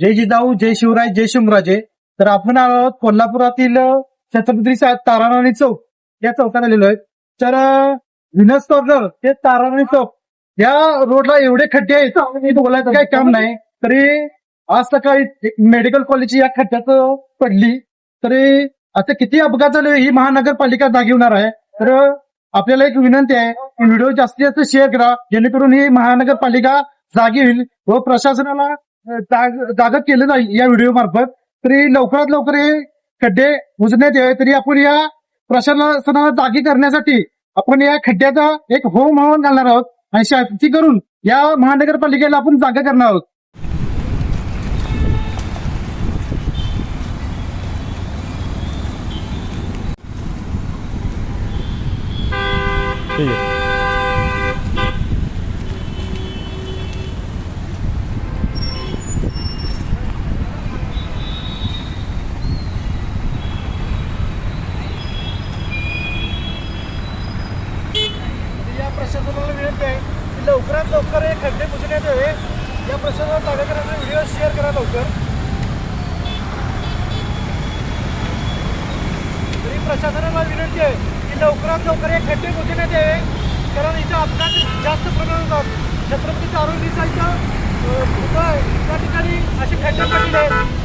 जय जिजाऊ जय शिवराय जय शिवराजे. तर आपण आलो आहोत कोल्हापुरातील छत्रपती साहेब ताराराणी चौक. या चौकात आलेलो आहे. तर विनस कॉर्नर ते ताराराणी चौक. या रोडला एवढे खड्डे आहेत बोलायचं काही काम नाही. तरी आज सकाळी मेडिकल कॉलेज या खड्ड्यात पडली. तरी आता किती अपघात झाले ही महानगरपालिका जागी होणार आहे. तर आपल्याला एक विनंती आहे की व्हिडिओ जास्तीत जास्त शेअर करा. जेणेकरून ही महानगरपालिका जागी होईल व प्रशासनाला जाग- जागा केलं जाईल या व्हिडिओ मार्फत. तरी लवकरात लवकर हे खड्डे बुजण्यात यावे तरी आपण या प्रशासनाला जागी करण्यासाठी आपण या खड्ड्याचा एक होम हवन घालणार आहोत. आणि शांती करून या महानगरपालिकेला आपण जागा करणार आहोत. ठीक आहे. या प्रशासनाला विनंती आहे की लवकरात लवकर हे खड्डे पुजण्यात यावे. या प्रशासनाला जागा व्हिडिओ शेअर करा लवकर. तरी प्रशासनाला विनंती आहे की लवकरात लवकर हे खड्डे पुजण्यात यावे. कारण इथं अपघात जास्त प्रमाणात होतात. छत्रपती तारुणीचा इथं त्या ठिकाणी असे खड्डे